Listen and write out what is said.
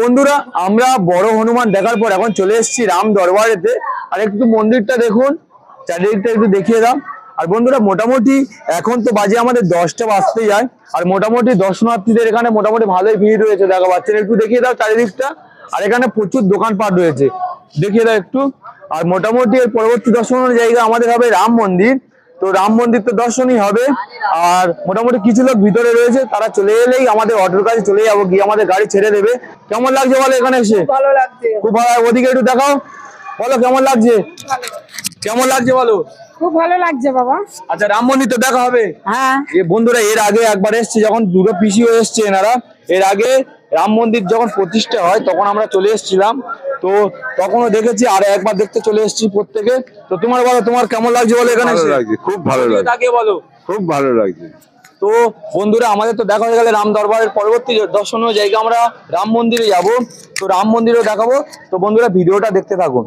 বন্ধুরা, আমরা বড় হনুমান দেখার পর এখন চলে এসেছি রাম দরবারেতে। আর একটু মন্দিরটা দেখুন, চারিদিকটা একটু দেখিয়ে দাও। আর বন্ধুরা, মোটামুটি এখন তো বাজে আমাদের দশটা বাজতে যায়। আর মোটামুটি দর্শনার্থীদের এখানে মোটামুটি ভালোই ভিড় রয়েছে। দেখা, বাচ্চারা একটু দেখিয়ে দাও চারিদিকটা। আর এখানে প্রচুর দোকানপাট রয়েছে। দেখিয়ে দাও একটু। আর মোটামুটি এর পরবর্তী দর্শনের জায়গা আমাদের হবে রাম মন্দির। তো রাম মন্দির তো দর্শনই হবে। আর মোটামুটি কিছু লোক ভিতরে রয়েছে তারা চলে এলেই আমাদের অটোর কাছে চলে যাব গিয়ে আমাদের গাড়ি ছেড়ে দেবে। কেমন লাগছে বলো এখানে এসে? ভালো লাগছে। খুব ভালো ওদিকে একটু দেখাও। বলো কেমন লাগছে? কেমন লাগছে বলো? খুব ভালো লাগছে বাবা। আচ্ছা রাম মন্দির তো দেখা হবে। হ্যাঁ। এ বন্ধুরা এর আগে একবার এসছে যখন দুটো পিসিও এসছে এনারা এর আগে রাম মন্দির যখন প্রতিষ্ঠা হয় তখন আমরা চলে এসেছিলাম। তো তখনও দেখেছি আর একবার দেখতে চলে এসেছি প্রত্যেকে। তো তোমার বলো তোমার কেমন লাগছে বলো এখানে ভালো লাগছে খুব ভালো লাগে তাকে বলো। খুব ভালো লাগছে। তো বন্ধুরা আমাদের তো দেখা হয়ে গেলে রাম দরবারের পরবর্তী দর্শনীয় জায়গা আমরা রাম মন্দিরে যাব। তো রাম মন্দিরেও দেখাবো। তো বন্ধুরা ভিডিওটা দেখতে থাকুন।